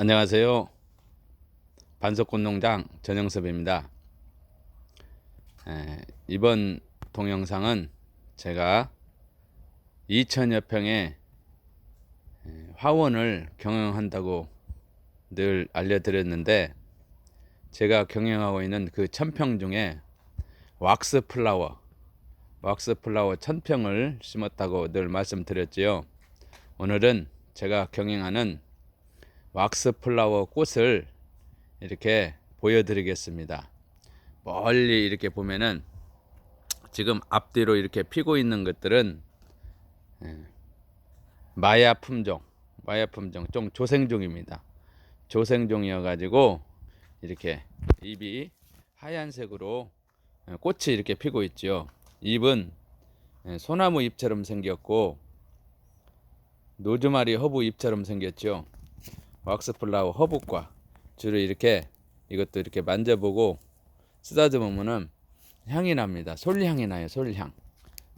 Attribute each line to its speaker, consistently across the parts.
Speaker 1: 안녕하세요. 반석꽃 농장 전영섭입니다. 에, 이번 동영상은 제가 2천여 평의 에, 화원을 경영한다고 늘 알려드렸는데 제가 경영하고 있는 그 천평 중에 왁스 플라워, 왁스 플라워 천평을 심었다고 늘 말씀드렸지요. 오늘은 제가 경영하는 왁스 플라워 꽃을 이렇게 보여드리겠습니다. 멀리 이렇게 보면은 지금 앞뒤로 이렇게 피고 있는 것들은 예, 마야 품종, 마야 품종, 좀 조생종입니다. 조생종이어 가지고 이렇게 잎이 하얀색으로 예, 꽃이 이렇게 피고 있죠. 잎은 예, 소나무 잎처럼 생겼고 노즈마리 허브 잎처럼 생겼죠. 왁스 플라워 허브과 주로 이렇게 이것도 이렇게 만져보고 쓰다듬 보면은 향이 납니다. 솔향이 나요. 솔향.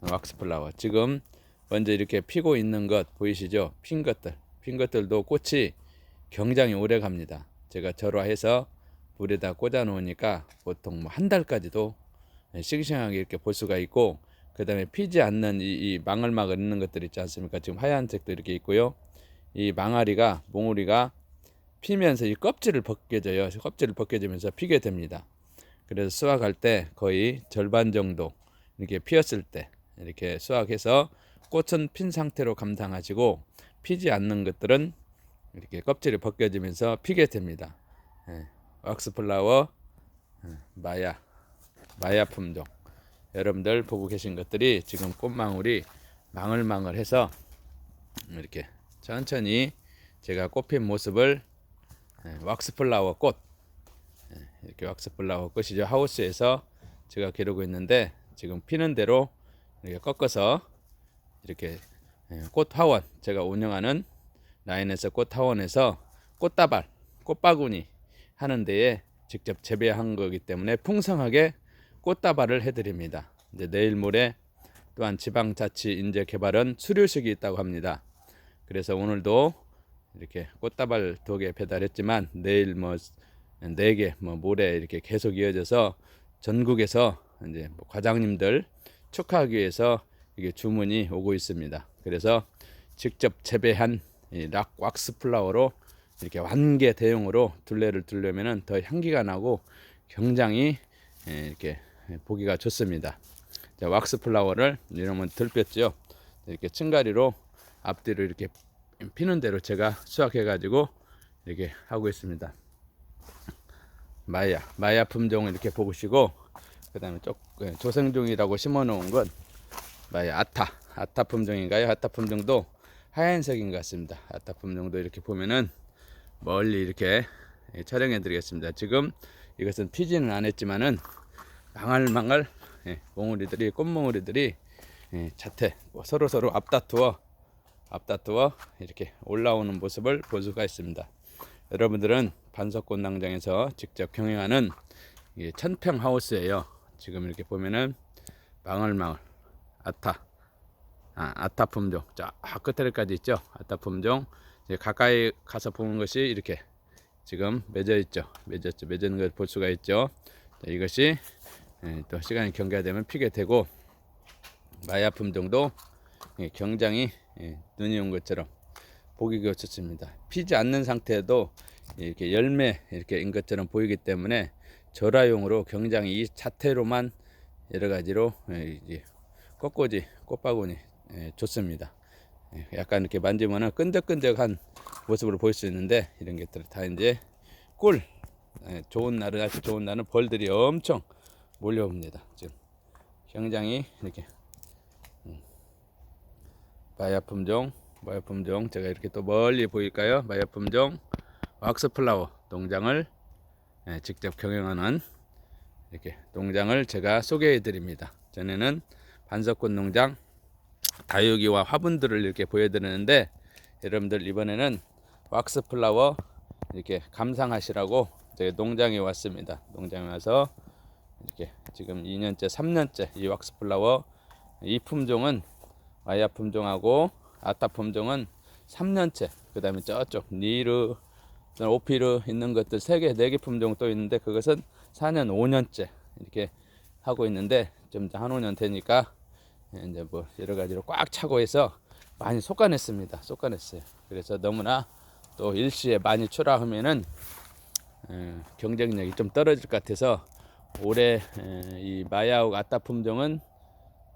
Speaker 1: 왁스 플라워. 지금 먼저 이렇게 피고 있는 것 보이시죠? 핀 것들. 핀 것들도 꽃이 굉장히 오래 갑니다. 제가 절화해서 물에다 꽂아 놓으니까 보통 뭐 한 달까지도 싱싱하게 이렇게 볼 수가 있고 그 다음에 피지 않는 이, 이 망을막을 있는 것들 있지 않습니까? 지금 하얀색도 이렇게 있고요. 이 망아리가 몽우리가 피면서 이 껍질을 벗겨져요. 껍질을 벗겨지면서 피게 됩니다. 그래서 수확할 때 거의 절반 정도 이렇게 피었을 때 이렇게 수확해서 꽃은 핀 상태로 감상하시고 피지 않는 것들은 이렇게 껍질이 벗겨지면서 피게 됩니다. 예, 왁스 플라워 예, 마야 마야 품종 여러분들 보고 계신 것들이 지금 꽃망울이 망을망을해서 이렇게 천천히 제가 꽃핀 모습을 예, 왁스 플라워 꽃 예, 이렇게 왁스 플라워 꽃이죠 하우스에서 제가 기르고 있는데 지금 피는 대로 이렇게 꺾어서 이렇게 예, 꽃 화원 제가 운영하는 라인에서 꽃 화원에서 꽃다발 꽃바구니 하는 데에 직접 재배한 거기 때문에 풍성하게 꽃다발을 해드립니다. 이제 내일 모레 또한 지방자치 인재 개발은 수료식이 있다고 합니다. 그래서 오늘도 이렇게 꽃다발 두 개 배달했지만 내일 뭐네 개, 뭐 모레 이렇게 계속 이어져서 전국에서 이제 뭐 과장님들 축하하기 위해서 이게 주문이 오고 있습니다. 그래서 직접 재배한 이락 왁스 플라워로 이렇게 완개 대용으로 둘레를 둘려면은 더 향기가 나고 굉장히 예, 이렇게 보기가 좋습니다. 자, 왁스 플라워를 이러면 들뺐죠. 이렇게 층가리로 앞뒤로 이렇게 피는 대로 제가 수확해 가지고 이렇게 하고 있습니다. 마야 마야 품종을 이렇게 보시고 그 다음에 쪽 예, 조생종이라고 심어 놓은 건 마야 아타 아타 품종인가요? 아타 품종도 하얀색인 것 같습니다. 아타 품종도 이렇게 보면은 멀리 이렇게 예, 촬영해 드리겠습니다. 지금 이것은 피지는 안 했지만은 망할망할 예, 몽우리들이 꽃몽우리들이 예, 자태 뭐 서로 서로 앞다투어 앞다투어 이렇게 올라오는 모습을 볼 수가 있습니다. 여러분들은 반석꽃 낭장에서 직접 경영하는 이 천평 하우스예요. 지금 이렇게 보면은 망을망을 아타 아, 아타 품종 자 끝에까지 있죠. 아타 품종 가까이 가서 보는 것이 이렇게 지금 맺어 있죠. 맺었죠. 맺은 걸 볼 수가 있죠. 자, 이것이 예, 또 시간이 경과되면 피게 되고 마야 품종도 예, 굉장히 예, 눈이 온 것처럼 보기가 좋습니다. 피지 않는 상태에도 이렇게 열매 이렇게 인 것처럼 보이기 때문에 절화용으로 굉장히 이 자태로만 여러 가지로 예, 꽃꽂이 꽃바구니 예, 좋습니다. 예, 약간 이렇게 만지면은 끈적끈적한 모습을 보일 수 있는데 이런 것들 다 이제 꿀 예, 좋은 날은 아주 좋은 날은 벌들이 엄청 몰려옵니다. 지금 굉장히 이렇게 마야 품종, 마야 품종 제가 이렇게 또 멀리 보일까요? 마야 품종 왁스 플라워 농장을 예, 직접 경영하는 이렇게 농장을 제가 소개해 드립니다. 전에는 반석꽃 농장 다육이와 화분들을 이렇게 보여드리는데 여러분들 이번에는 왁스 플라워 이렇게 감상하시라고 저희 농장에 왔습니다. 농장에 와서 이렇게 지금 2년째, 3년째 이 왁스 플라워 이 품종은 마야 품종하고 아타 품종은 3년째. 그 다음에 저쪽 니르 오피르 있는 것들 3개, 4개 품종 또 있는데 그것은 4년, 5년째 이렇게 하고 있는데 좀 한 5년 되니까 이제 뭐 여러 가지로 꽉 차고 해서 많이 솎아냈습니다. 솎아냈어요. 그래서 너무나 또 일시에 많이 출하하면은 어, 경쟁력이 좀 떨어질 것 같아서 올해 에, 이 마야옥 아따 품종은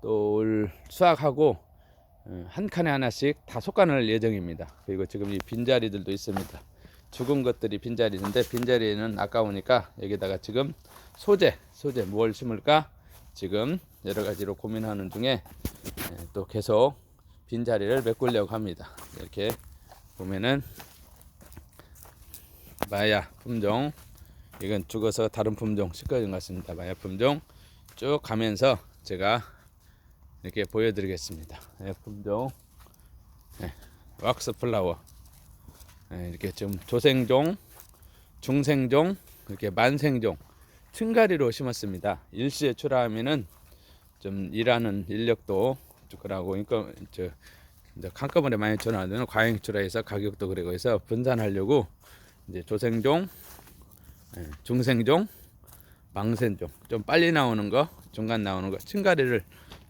Speaker 1: 또 올 수확하고 어, 한 칸에 하나씩 다 솎아낼 예정입니다. 그리고 지금 이 빈자리들도 있습니다. 죽은 것들이 빈자리인데 빈자리는 아까우니까 여기다가 지금 소재, 소재 뭘 심을까? 지금 여러 가지로 고민하는 중에 에, 또 계속 빈자리를 메꾸려고 합니다. 이렇게 보면은 마야 품종 이건 죽어서 다른 품종 시꺼진 것 같습니다. 마야 품종 쭉 가면서 제가 이렇게 보여드리겠습니다. 마야 품종 네, 왁스 플라워 네, 이렇게 좀 조생종, 중생종, 이렇게 만생종 층가리로 심었습니다. 일시에 출하하면은 좀 일하는 인력도 그러고 인건 저 이제 한꺼번에 많이 전화하면 과잉 출하해서 가격도 그리고 해서 분산하려고 이제 조생종, 예, 중생종, 망생종 좀 빨리 나오는 거, 중간 나오는 거 층가리를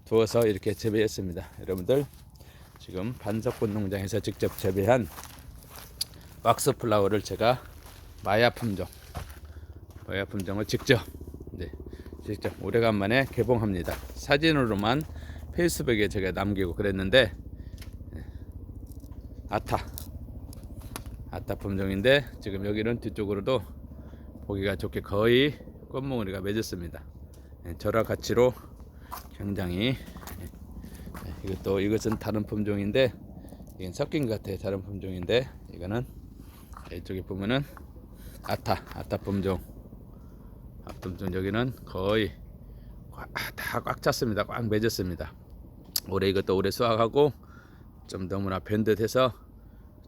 Speaker 1: 두어서 이렇게 재배했습니다. 여러분들 지금 반석분 농장에서 직접 재배한 왁스 플라워를 제가 마야 품종, 마야 품종을 직접 네, 직접 오래간만에 개봉합니다. 사진으로만 페이스북에 제가 남기고 그랬는데 예, 아타 아타 품종인데 지금 여기는 뒤쪽으로도 보기가 좋게 거의 꽃몽우리가 맺었습니다. 예, 절화 가치로 굉장히 예, 예, 이것도 이것은 다른 품종인데 이건 섞인 것 같아요. 다른 품종인데 이거는 이쪽에 보면은 아타 아타 품종 아타 품종 여기는 거의 다 꽉 찼습니다. 꽉 맺었습니다. 올해 이것도 올해 수확하고 좀 너무나 변듯해서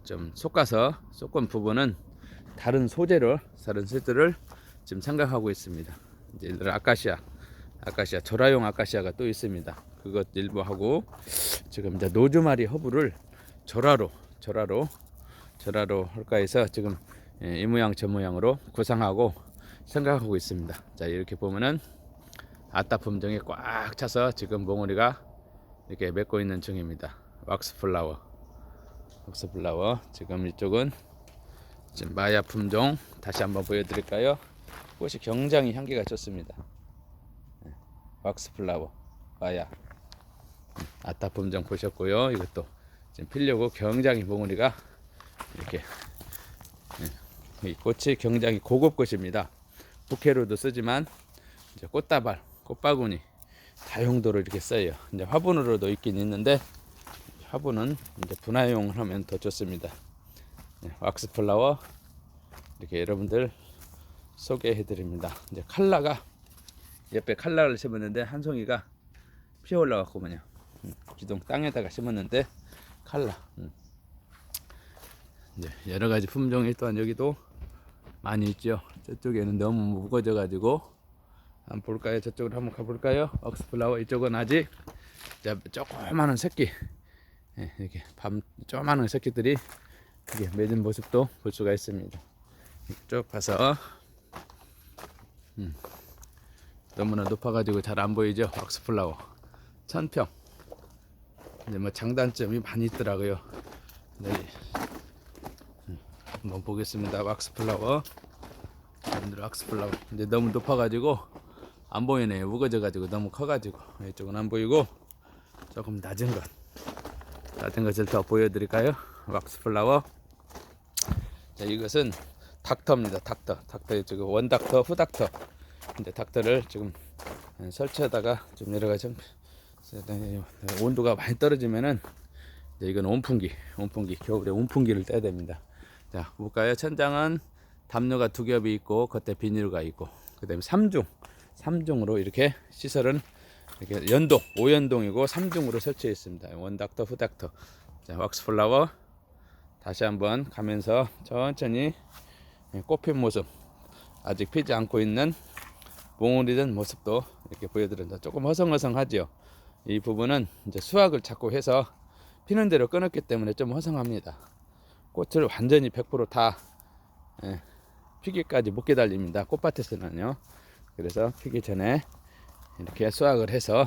Speaker 1: 좀 솎아서 솎은 부분은 다른 소재를 다른 세트를 지금 생각하고 있습니다. 이제 아카시아, 아카시아 절화용 아카시아가 또 있습니다. 그것 일부 하고 지금 이제 노즈마리 허브를 절화로 절화로 절화로 할까 해서 지금 예, 이 모양 저 모양으로 구상하고 생각하고 있습니다. 자 이렇게 보면은 아따 품종이 꽉 차서 지금 몽우리가 이렇게 맺고 있는 중입니다. 왁스 플라워. 왁스 플라워. 지금 이쪽은 지금 마야 품종 다시 한번 보여드릴까요? 꽃이 굉장히 향기가 좋습니다. 네, 왁스 플라워 마야 아따 품종 보셨고요. 이것도 지금 피려고 굉장히 몽우리가 이렇게 네, 이 꽃이 굉장히 고급 꽃입니다. 부케로도 쓰지만 이제 꽃다발, 꽃바구니 다용도로 이렇게 써요. 이제 화분으로도 있긴 있는데 화분은 이제 분화용을 하면 더 좋습니다. 네, 왁스 플라워 이렇게 여러분들 소개해 드립니다. 이제 칼라가 옆에 칼라를 심었는데 한 송이가 피어 올라갔구만요. 음, 기둥 땅에다가 심었는데 칼라. 음. 이제 여러 가지 품종이 또한 여기도 많이 있죠. 저쪽에는 너무 무거워져 가지고 한번 볼까요? 저쪽으로 한번 가볼까요? 왁스플라워 이쪽은 아직 자, 조그마한 새끼 예, 이렇게 밤 조그마한 새끼들이 이게 맺은 모습도 볼 수가 있습니다. 쭉 가서 음, 너무나 높아가지고 잘 안 보이죠? 왁스플라워 천평 이제 뭐 장단점이 많이 있더라고요. 네. 음, 한번 보겠습니다. 왁스플라워 여러분들 왁스플라워 이제 너무 높아가지고 안 보이네요. 무거져가지고 너무 커가지고 이쪽은 안 보이고 조금 낮은 것 낮은 것을 더 보여드릴까요? 왁스 플라워. 자 이것은 닥터입니다. 닥터. 닥터 이쪽 원닥터, 후닥터. 근데 닥터를 지금 설치하다가 좀 여러 가지 좀 온도가 많이 떨어지면은 이건 온풍기, 온풍기 겨울에 온풍기를 떼야 됩니다. 자 볼까요? 천장은 담요가 두 겹이 있고 겉에 비닐가 있고 그다음에 3중 3중으로 이렇게 시설은 이렇게 연동 5연동이고 3중으로 설치해 있습니다. 원닥터 후닥터 자 왁스 플라워 다시 한번 가면서 천천히 꽃핀 모습 아직 피지 않고 있는 몽울이 된 모습도 이렇게 보여드린다. 조금 허성허성하죠. 이 부분은 이제 수확을 자꾸 해서 피는 대로 끊었기 때문에 좀 허성합니다. 꽃을 완전히 100%다 예, 피기까지 못 기다립니다. 꽃밭에서는요. 그래서 피기 전에 이렇게 수확을 해서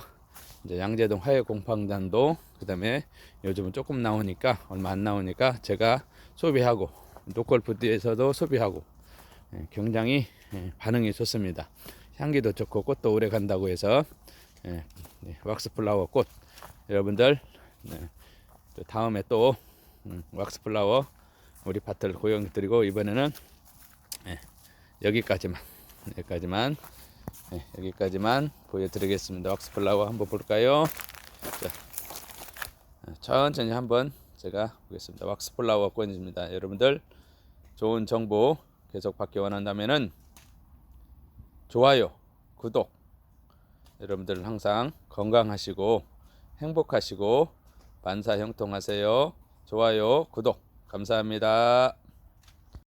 Speaker 1: 이제 양재동 화해 공방단도 그다음에 요즘은 조금 나오니까 얼마 안 나오니까 제가 소비하고 노골푸드에서도 소비하고 예, 굉장히 예, 반응이 좋습니다. 향기도 좋고 꽃도 오래 간다고 해서 예, 네, 왁스 플라워 꽃 여러분들 네, 또 다음에 또 음, 왁스 플라워 우리 밭을 고용드리고 이번에는 예, 여기까지만 여기까지만 예, 여기까지만 보여드리겠습니다. 왁스 플라워 한번 볼까요? 자, 예, 천천히 한번 제가 보겠습니다. 왁스 플라워 꽃입니다. 여러분들 좋은 정보 계속 받기 원한다면은 좋아요, 구독 여러분들 항상 건강하시고 행복하시고 만사 형통하세요. 좋아요, 구독 감사합니다.